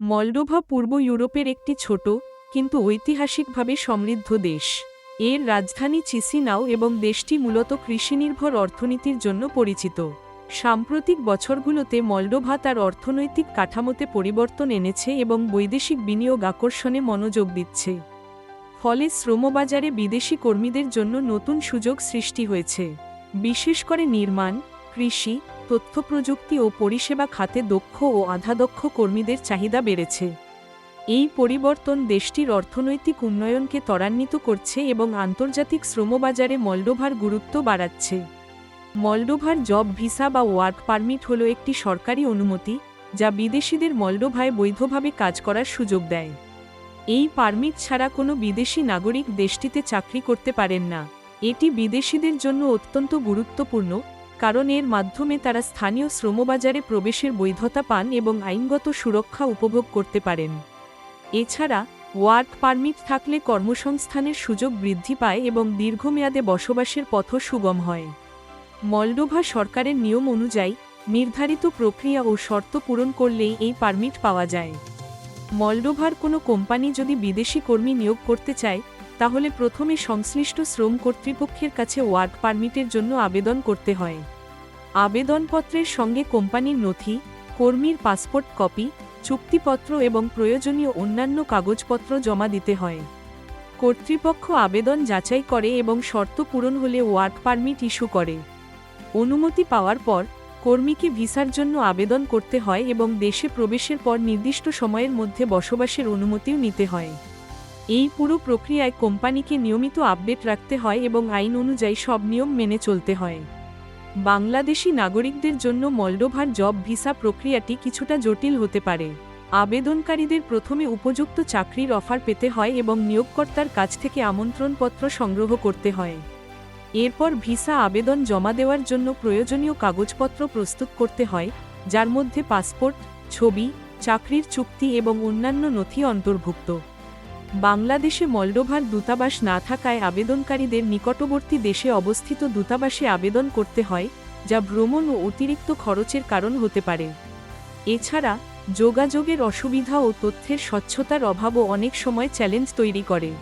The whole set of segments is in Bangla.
মলডোভা পূর্ব ইউরোপের একটি ছোট, কিন্তু ঐতিহাসিকভাবে সমৃদ্ধ দেশ। এর রাজধানী চিসিনাও এবং দেশটি মূলত কৃষিনির্ভর অর্থনীতির জন্য পরিচিত। সাম্প্রতিক বছরগুলোতে মলডোভা তার অর্থনৈতিক কাঠামোতে পরিবর্তন এনেছে এবং বৈদেশিক বিনিয়োগ আকর্ষণে মনোযোগ দিচ্ছে। ফলে শ্রমবাজারে বিদেশি কর্মীদের জন্য নতুন সুযোগ সৃষ্টি হয়েছে। বিশেষ করে নির্মাণ, কৃষি তথ্যপ্রযুক্তি ও পরিষেবা খাতে দক্ষ ও আধাদক্ষ কর্মীদের চাহিদা বেড়েছে। এই পরিবর্তন দেশটির অর্থনৈতিক উন্নয়নকে ত্বরান্বিত করছে এবং আন্তর্জাতিক শ্রমবাজারে মলডোভার গুরুত্ব বাড়াচ্ছে। মলডোভার জব ভিসা বা ওয়ার্ক পারমিট হল একটি সরকারি অনুমতি, যা বিদেশিদের মলডোভায় বৈধভাবে কাজ করার সুযোগ দেয়। এই পারমিট ছাড়া কোনো বিদেশি নাগরিক দেশটিতে চাকরি করতে পারেন না। এটি বিদেশিদের জন্য অত্যন্ত গুরুত্বপূর্ণ কারণ এর মাধ্যমে তারা স্থানীয় শ্রমবাজারে প্রবেশের বৈধতা পান এবং আইনগত সুরক্ষা উপভোগ করতে পারেন। এছাড়া, ওয়ার্ক পারমিট থাকলে কর্মসংস্থানের সুযোগ বৃদ্ধি পায় এবং দীর্ঘমেয়াদে বসবাসের পথ সুগম হয়। মলডোভা সরকারের নিয়ম অনুযায়ী, নির্ধারিত প্রক্রিয়া ও শর্ত পূরণ করলেই এই পারমিট পাওয়া যায়। মলডোভার কোনো কোম্পানি যদি বিদেশি কর্মী নিয়োগ করতে চায় তাহলে প্রথমে সংশ্লিষ্ট শ্রম কর্তৃপক্ষের কাছে ওয়ার্ক পারমিটের জন্য আবেদন করতে হয়। আবেদনপত্রের সঙ্গে কোম্পানির নথি, কর্মীর পাসপোর্ট কপি, চুক্তিপত্র এবং প্রয়োজনীয় অন্যান্য কাগজপত্র জমা দিতে হয়। কর্তৃপক্ষ আবেদন যাচাই করে এবং শর্ত পূরণ হলে ওয়ার্ক পারমিট ইস্যু করে। অনুমতি পাওয়ার পর, কর্মীকে ভিসার জন্য আবেদন করতে হয় এবং দেশে প্রবেশের পর নির্দিষ্ট সময়ের মধ্যে বসবাসের অনুমতিও নিতে হয়। এই পুরো প্রক্রিয়ায় কোম্পানিকে নিয়মিত আপডেট রাখতে হয় এবং আইন অনুযায়ী সব নিয়ম মেনে চলতে হয়। বাংলাদেশি নাগরিকদের জন্য মলডোভার জব ভিসা প্রক্রিয়াটি কিছুটা জটিল হতে পারে। আবেদনকারীদের প্রথমে উপযুক্ত চাকরির অফার পেতে হয় এবং নিয়োগকর্তার কাছ থেকে আমন্ত্রণপত্র সংগ্রহ করতে হয়। এরপর ভিসা আবেদন জমা দেওয়ার জন্য প্রয়োজনীয় কাগজপত্র প্রস্তুত করতে হয়, যার মধ্যে পাসপোর্ট, ছবি, চাকরির চুক্তি এবং অন্যান্য নথি অন্তর্ভুক্ত। বাংলাদেশে মলডোভার দূতাবাস না থাকায় আবেদনকারীদের নিকটবর্তী দেশে অবস্থিত দূতাবাসে আবেদন করতে হয়, যা ভ্রমণ ও অতিরিক্ত খরচের কারণ হতে পারে। এছাড়া, যোগাযোগের অসুবিধা ও তথ্যের স্বচ্ছতার অভাবও অনেক সময় চ্যালেঞ্জ তৈরি করে।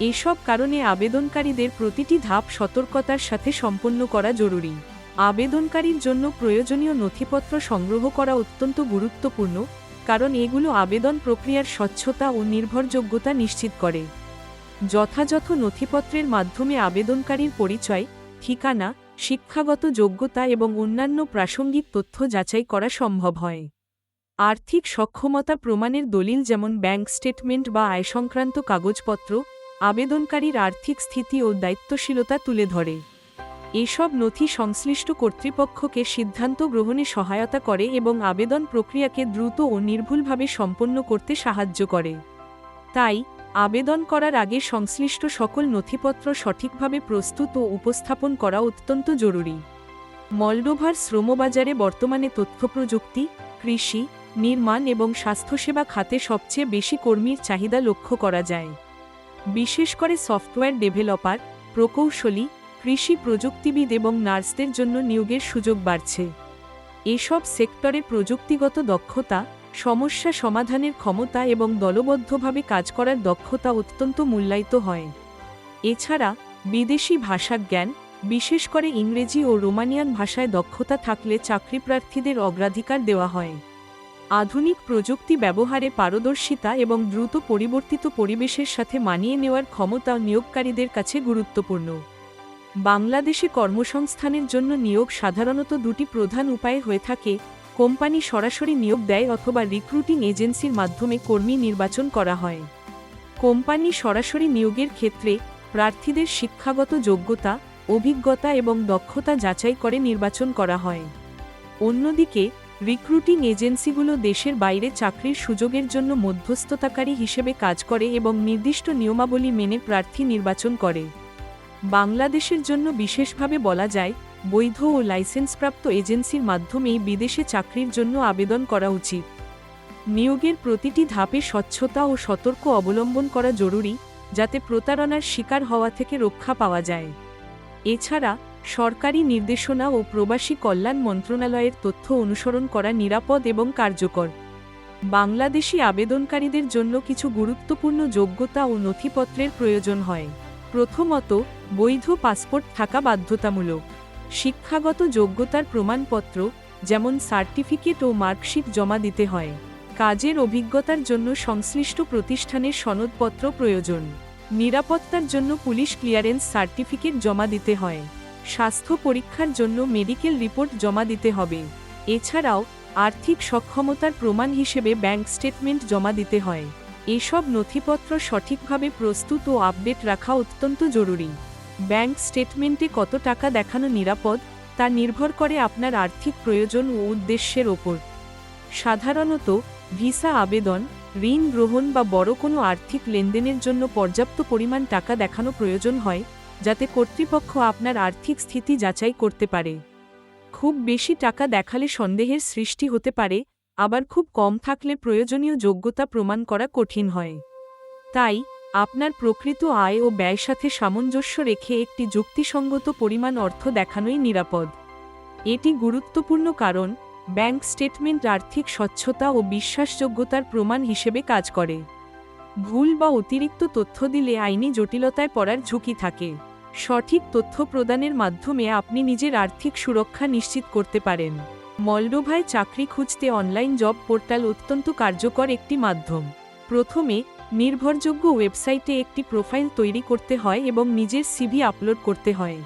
এসব কারণে আবেদনকারীদের প্রতিটি ধাপ সতর্কতার সাথে সম্পন্ন করা জরুরি। আবেদনকারীর জন্য প্রয়োজনীয় নথিপত্র সংগ্রহ করা অত্যন্ত গুরুত্বপূর্ণ কারণ এগুলো আবেদন প্রক্রিয়ার স্বচ্ছতা ও নির্ভরযোগ্যতা নিশ্চিত করে। যথাযথ নথিপত্রের মাধ্যমে আবেদনকারীর পরিচয়, ঠিকানা, শিক্ষাগত যোগ্যতা এবং অন্যান্য প্রাসঙ্গিক তথ্য যাচাই করা সম্ভব হয়। আর্থিক সক্ষমতা প্রমাণের দলিল যেমন ব্যাংক স্টেটমেন্ট বা আয় সংক্রান্ত কাগজপত্র, আবেদনকারীর আর্থিক স্থিতি ও দায়িত্বশীলতা তুলে ধরে। এসব নথি সংশ্লিষ্ট কর্তৃপক্ষকে সিদ্ধান্ত গ্রহণে সহায়তা করে এবং আবেদন প্রক্রিয়াকে দ্রুত ও নির্ভুলভাবে সম্পন্ন করতে সাহায্য করে। তাই, আবেদন করার আগে সংশ্লিষ্ট সকল নথিপত্র সঠিকভাবে প্রস্তুত ও উপস্থাপন করা অত্যন্ত জরুরি। মলডোভার শ্রমবাজারে বর্তমানে তথ্যপ্রযুক্তি কৃষি, নির্মাণ এবং স্বাস্থ্যসেবা খাতে সবচেয়ে বেশি কর্মীর চাহিদা লক্ষ্য করা যায়। বিশেষ করে সফটওয়্যার ডেভেলপার, প্রকৌশলী কৃষি প্রযুক্তিবিদ এবং নার্সদের জন্য নিয়োগের সুযোগ বাড়ছে। এসব সেক্টরে প্রযুক্তিগত দক্ষতা, সমস্যা সমাধানের ক্ষমতা এবং দলবদ্ধভাবে কাজ করার দক্ষতা অত্যন্ত মূল্যায়িত হয়। এছাড়া, বিদেশি ভাষা জ্ঞান, বিশেষ করে ইংরেজি ও রোমানিয়ান ভাষায় দক্ষতা থাকলে চাকরি প্রার্থীদের অগ্রাধিকার দেওয়া হয়। আধুনিক প্রযুক্তি ব্যবহারে পারদর্শিতা এবং দ্রুত পরিবর্তিত পরিবেশের সাথে মানিয়ে নেওয়ার ক্ষমতা নিয়োগকারীদের কাছে গুরুত্বপূর্ণ। বাংলাদেশে কর্মসংস্থানের জন্য নিয়োগ সাধারণত দুটি প্রধান উপায়ে হয়ে থাকে, কোম্পানি সরাসরি নিয়োগ দেয় অথবা রিক্রুটিং এজেন্সির মাধ্যমে কর্মী নির্বাচন করা হয়। কোম্পানি সরাসরি নিয়োগের ক্ষেত্রে প্রার্থীদের শিক্ষাগত যোগ্যতা, অভিজ্ঞতা এবং দক্ষতা যাচাই করে নির্বাচন করা হয়। অন্যদিকে, রিক্রুটিং এজেন্সিগুলো দেশের বাইরে চাকরির সুযোগের জন্য মধ্যস্থতাকারী হিসেবে কাজ করে এবং নির্দিষ্ট নিয়মাবলী মেনে প্রার্থী নির্বাচন করে। বাংলাদেশের জন্য বিশেষভাবে বলা যায়, বৈধ ও লাইসেন্সপ্রাপ্ত এজেন্সির মাধ্যমেই বিদেশে চাকরির জন্য আবেদন করা উচিত। নিয়োগের প্রতিটি ধাপে স্বচ্ছতা ও সতর্ক অবলম্বন করা জরুরি, যাতে প্রতারণার শিকার হওয়া থেকে রক্ষা পাওয়া যায়। এছাড়া, সরকারি নির্দেশনা ও প্রবাসী কল্যাণ মন্ত্রণালয়ের তথ্য অনুসরণ করা নিরাপদ এবং কার্যকর। বাংলাদেশি আবেদনকারীদের জন্য কিছু গুরুত্বপূর্ণ যোগ্যতা ও নথিপত্রের প্রয়োজন হয়। প্রথমত, বৈধ পাসপোর্ট থাকা বাধ্যতামূলক। শিক্ষাগত যোগ্যতার প্রমাণপত্র, যেমন সার্টিফিকেট ও মার্কশিট জমা দিতে হয়। কাজের অভিজ্ঞতার জন্য সংশ্লিষ্ট প্রতিষ্ঠানের সনদপত্র প্রয়োজন। নিরাপত্তার জন্য পুলিশ ক্লিয়ারেন্স সার্টিফিকেট জমা দিতে হয়। স্বাস্থ্য পরীক্ষার জন্য মেডিকেল রিপোর্ট জমা দিতে হবে। এছাড়াও, আর্থিক সক্ষমতার প্রমাণ হিসেবে ব্যাংক স্টেটমেন্ট জমা দিতে হয়। এসব নথিপত্র সঠিকভাবে প্রস্তুত ও আপডেট রাখা অত্যন্ত জরুরি। ব্যাংক স্টেটমেন্টে কত টাকা দেখানো নিরাপদ, তা নির্ভর করে আপনার আর্থিক প্রয়োজন ও উদ্দেশ্যের ওপর। সাধারণত, ভিসা আবেদন, ঋণ গ্রহণ বা বড় কোনো আর্থিক লেনদেনের জন্য পর্যাপ্ত পরিমাণ টাকা দেখানো প্রয়োজন হয়, যাতে কর্তৃপক্ষ আপনার আর্থিক স্থিতি যাচাই করতে পারে। খুব বেশি টাকা দেখালে সন্দেহের সৃষ্টি হতে পারে আবার খুব কম থাকলে প্রয়োজনীয় যোগ্যতা প্রমাণ করা কঠিন হয়। তাই, আপনার প্রকৃত আয় ও ব্যয় সাথে সামঞ্জস্য রেখে একটি যুক্তিসঙ্গত পরিমাণ অর্থ দেখানোই নিরাপদ। এটি গুরুত্বপূর্ণ কারণ, ব্যাংক স্টেটমেন্ট আর্থিক স্বচ্ছতা ও বিশ্বাসযোগ্যতার প্রমাণ হিসেবে কাজ করে। ভুল বা অতিরিক্ত তথ্য দিলে আইনি জটিলতায় পড়ার ঝুঁকি থাকে। সঠিক তথ্য প্রদানের মাধ্যমে আপনি নিজের আর্থিক সুরক্ষা নিশ্চিত করতে পারেন। মলডোভায় চাকরি খুঁজতে অনলাইন জব পোর্টাল অত্যন্ত কার্যকর একটি মাধ্যম। প্রথমে, নির্ভরযোগ্য ওয়েবসাইটে একটি প্রোফাইল তৈরি করতে হয় এবং নিজের সিভি আপলোড করতে হয়।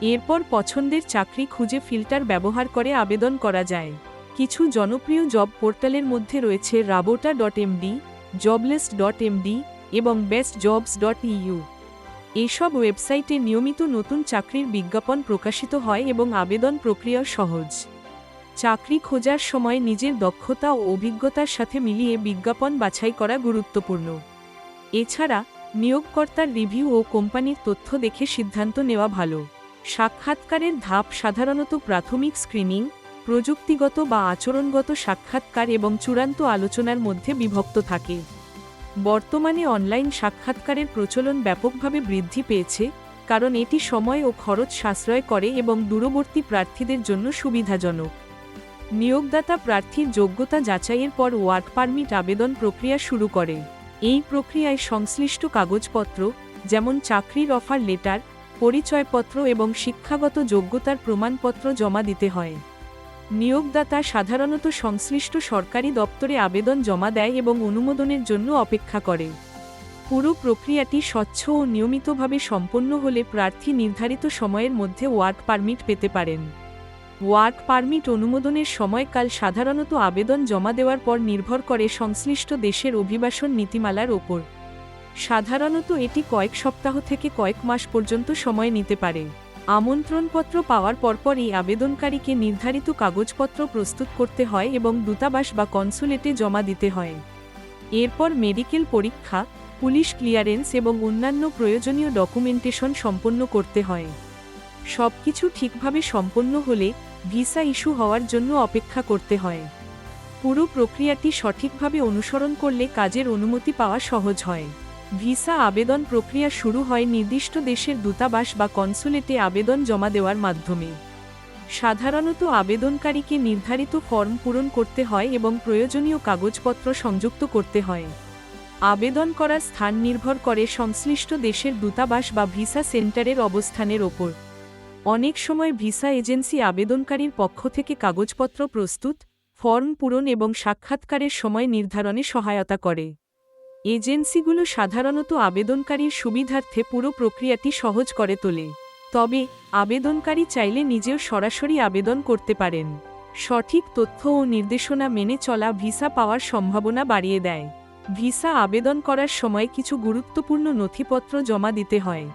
এরপর পছন্দের চাকরি খুঁজে ফিল্টার ব্যবহার করে আবেদন করা যায়। কিছু জনপ্রিয় জব পোর্টালের মধ্যে রয়েছে rabota dot MD, jobless dot MD এবং বেস্ট জবস ডট ইউ। এসব ওয়েবসাইটে নিয়মিত নতুন চাকরির বিজ্ঞাপন প্রকাশিত হয় এবং আবেদন প্রক্রিয়া সহজ। চাকরি খোঁজার সময় নিজের দক্ষতা ও অভিজ্ঞতার সাথে মিলিয়ে বিজ্ঞাপন বাছাই করা গুরুত্বপূর্ণ। এছাড়া, নিয়োগকর্তার রিভিউ ও কোম্পানির তথ্য দেখে সিদ্ধান্ত নেওয়া ভালো। সাক্ষাৎকারের ধাপ সাধারণত প্রাথমিক স্ক্রিনিং, প্রযুক্তিগত বা আচরণগত সাক্ষাৎকার এবং চূড়ান্ত আলোচনার মধ্যে বিভক্ত থাকে। বর্তমানে অনলাইন সাক্ষাৎকারের প্রচলন ব্যাপকভাবে বৃদ্ধি পেয়েছে, কারণ এটি সময় ও খরচ সাশ্রয় করে এবং দূরবর্তী প্রার্থীদের জন্য সুবিধাজনক। নিয়োগদাতা প্রার্থীর যোগ্যতা যাচাইয়ের পর ওয়ার্ক পারমিট আবেদন প্রক্রিয়া শুরু করে। এই প্রক্রিয়ায় সংশ্লিষ্ট কাগজপত্র, যেমন চাকরির অফার লেটার, পরিচয়পত্র এবং শিক্ষাগত যোগ্যতার প্রমাণপত্র জমা দিতে হয়। নিয়োগদাতা সাধারণত সংশ্লিষ্ট সরকারি দপ্তরে আবেদন জমা দেয় এবং অনুমোদনের জন্য অপেক্ষা করে। পুরো প্রক্রিয়াটি স্বচ্ছ ও নিয়মিতভাবে সম্পন্ন হলে প্রার্থী নির্ধারিত সময়ের মধ্যে ওয়ার্ক পারমিট পেতে পারেন। ওয়ার্ক পারমিট অনুমোদনের সময়কাল সাধারণত আবেদন জমা দেওয়ার পর নির্ভর করে সংশ্লিষ্ট দেশের অভিবাসন নীতিমালার ওপর। সাধারণত এটি কয়েক সপ্তাহ থেকে কয়েক মাস পর্যন্ত সময় নিতে পারে। আমন্ত্রণপত্র পাওয়ার পরপরই আবেদনকারীকে নির্ধারিত কাগজপত্র প্রস্তুত করতে হয় এবং দূতাবাস বা কনসুলেটে জমা দিতে হয়। এরপর মেডিকেল পরীক্ষা, পুলিশ ক্লিয়ারেন্স এবং অন্যান্য প্রয়োজনীয় ডকুমেন্টেশন সম্পন্ন করতে হয়। সবকিছু ঠিকভাবে সম্পন্ন হলে ভিসা ইস্যু হওয়ার জন্য অপেক্ষা করতে হয়। পুরো প্রক্রিয়াটি সঠিকভাবে অনুসরণ করলে কাজের অনুমতি পাওয়া সহজ হয়। ভিসা আবেদন প্রক্রিয়া শুরু হয় নির্দিষ্ট দেশের দূতাবাস বা কনসুলেটে আবেদন জমা দেওয়ার মাধ্যমে। সাধারণত আবেদনকারীকে নির্ধারিত ফর্ম পূরণ করতে হয় এবং প্রয়োজনীয় কাগজপত্র সংযুক্ত করতে হয়। আবেদন করার স্থান নির্ভর করে সংশ্লিষ্ট দেশের দূতাবাস বা ভিসা সেন্টারের অবস্থানের ওপর। অনেক সময় ভিসা এজেন্সি আবেদনকারীর পক্ষ থেকে কাগজপত্র প্রস্তুত, ফর্ম পূরণ এবং সাক্ষাৎকারের সময় নির্ধারণে সহায়তা করে। এজেন্সিগুলো সাধারণত আবেদনকারীর সুবিধার্থে পুরো প্রক্রিয়াটি সহজ করে তোলে। তবে, আবেদনকারী চাইলে নিজেও সরাসরি আবেদন করতে পারেন। সঠিক তথ্য ও নির্দেশনা মেনে চলা ভিসা পাওয়ার সম্ভাবনা বাড়িয়ে দেয়। ভিসা আবেদন করার সময় কিছু গুরুত্বপূর্ণ নথিপত্র জমা দিতে হয়।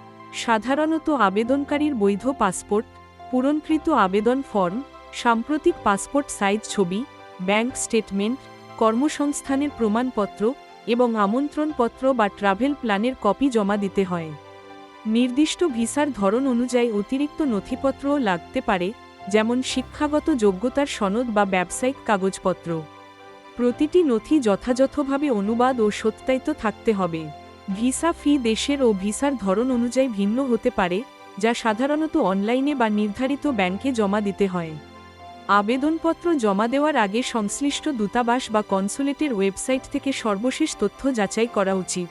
সাধারণত আবেদনকারীর বৈধ পাসপোর্ট, পূরণকৃত আবেদন ফর্ম, সাম্প্রতিক পাসপোর্ট সাইজ ছবি, ব্যাংক স্টেটমেন্ট, কর্মসংস্থানের প্রমাণপত্র এবং আমন্ত্রণপত্র বা ট্রাভেল প্ল্যানের কপি জমা দিতে হয়। নির্দিষ্ট ভিসার ধরন অনুযায়ী অতিরিক্ত নথিপত্রও লাগতে পারে, যেমন শিক্ষাগত যোগ্যতার সনদ বা ব্যবসায়িক কাগজপত্র। প্রতিটি নথি যথাযথভাবে অনুবাদ ও সত্যায়িত থাকতে হবে। ভিসা ফি দেশের ও ভিসার ধরন অনুযায়ী ভিন্ন হতে পারে, যা সাধারণত অনলাইনে বা নির্ধারিত ব্যাংকে জমা দিতে হয়। আবেদনপত্র জমা দেওয়ার আগে সংশ্লিষ্ট দূতাবাস বা কনসুলেটের ওয়েবসাইট থেকে সর্বশেষ তথ্য যাচাই করা উচিত।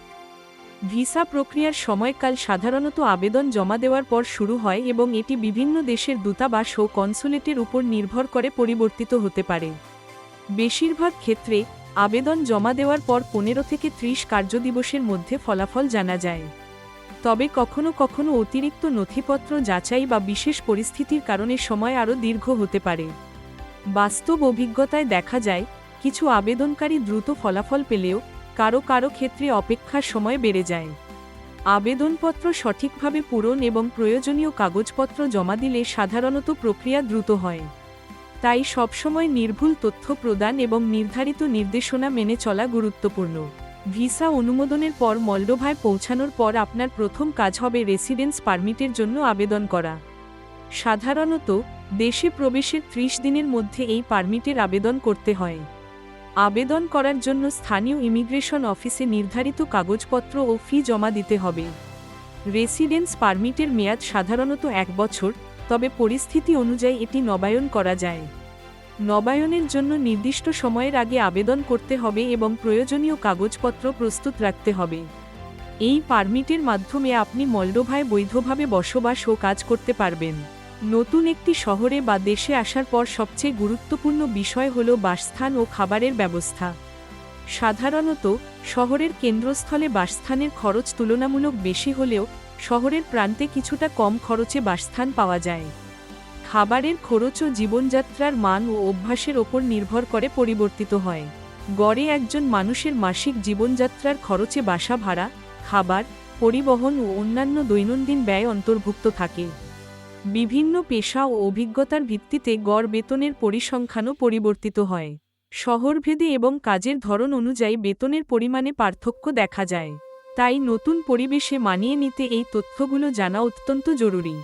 ভিসা প্রক্রিয়ার সময়কাল সাধারণত আবেদন জমা দেওয়ার পর শুরু হয় এবং এটি বিভিন্ন দেশের দূতাবাস ও কনসুলেটের উপর নির্ভর করে পরিবর্তিত হতে পারে। বেশিরভাগ ক্ষেত্রে আবেদন জমা দেওয়ার পর পনেরো থেকে ত্রিশ কার্যদিবসের মধ্যে ফলাফল জানা যায়। তবে কখনো কখনো অতিরিক্ত নথিপত্র যাচাই বা বিশেষ পরিস্থিতির কারণে সময় আরও দীর্ঘ হতে পারে। বাস্তব অভিজ্ঞতায় দেখা যায়, কিছু আবেদনকারী দ্রুত ফলাফল পেলেও কারও কারও ক্ষেত্রে অপেক্ষার সময় বেড়ে যায়। আবেদনপত্র সঠিকভাবে পূরণ এবং প্রয়োজনীয় কাগজপত্র জমা দিলে সাধারণত প্রক্রিয়া দ্রুত হয়। তাই সবসময় নির্ভুল তথ্য প্রদান এবং নির্ধারিত নির্দেশনা মেনে চলা গুরুত্বপূর্ণ। ভিসা অনুমোদনের পর মল্ডোভায় পৌঁছানোর পর আপনার প্রথম কাজ হবে রেসিডেন্স পারমিটের জন্য আবেদন করা। সাধারণত, দেশে প্রবেশের ত্রিশ দিনের মধ্যে এই পারমিটের আবেদন করতে হয়। আবেদন করার জন্য স্থানীয় ইমিগ্রেশন অফিসে নির্ধারিত কাগজপত্র ও ফি জমা দিতে হবে। রেসিডেন্স পারমিটের মেয়াদ সাধারণত এক বছর তবে পরিস্থিতি অনুযায়ী এটি নবায়ন করা যায়। নবায়নের জন্য নির্দিষ্ট সময়ের আগে আবেদন করতে হবে এবং প্রয়োজনীয় কাগজপত্র প্রস্তুত রাখতে হবে। এই পারমিটের মাধ্যমে আপনি মলডোভায় বৈধভাবে বসবাস ও কাজ করতে পারবেন। নতুন একটি শহরে বা দেশে আসার পর সবচেয়ে গুরুত্বপূর্ণ বিষয় হল বাসস্থান ও খাবারের ব্যবস্থা। সাধারণত, শহরের কেন্দ্রস্থলে বাসস্থানের খরচ তুলনামূলক বেশি হলেও শহরের প্রান্তে কিছুটা কম খরচে বাসস্থান পাওয়া যায়। খাবারের খরচ ও জীবনযাত্রার মান ও অভ্যাসের ওপর নির্ভর করে পরিবর্তিত হয়। গড়ে একজন মানুষের মাসিক জীবনযাত্রার খরচে বাসা ভাড়া, খাবার, পরিবহন ও অন্যান্য দৈনন্দিন ব্যয় অন্তর্ভুক্ত থাকে। বিভিন্ন পেশা ও অভিজ্ঞতার ভিত্তিতে গড় বেতনের পরিসংখ্যানও পরিবর্তিত হয়। শহরভেদে এবং কাজের ধরন অনুযায়ী বেতনের পরিমাণে পার্থক্য দেখা যায়। তাই নতুন পরিবেশে মানিয়ে নিতে এই তথ্যগুলো জানা অত্যন্ত জরুরি।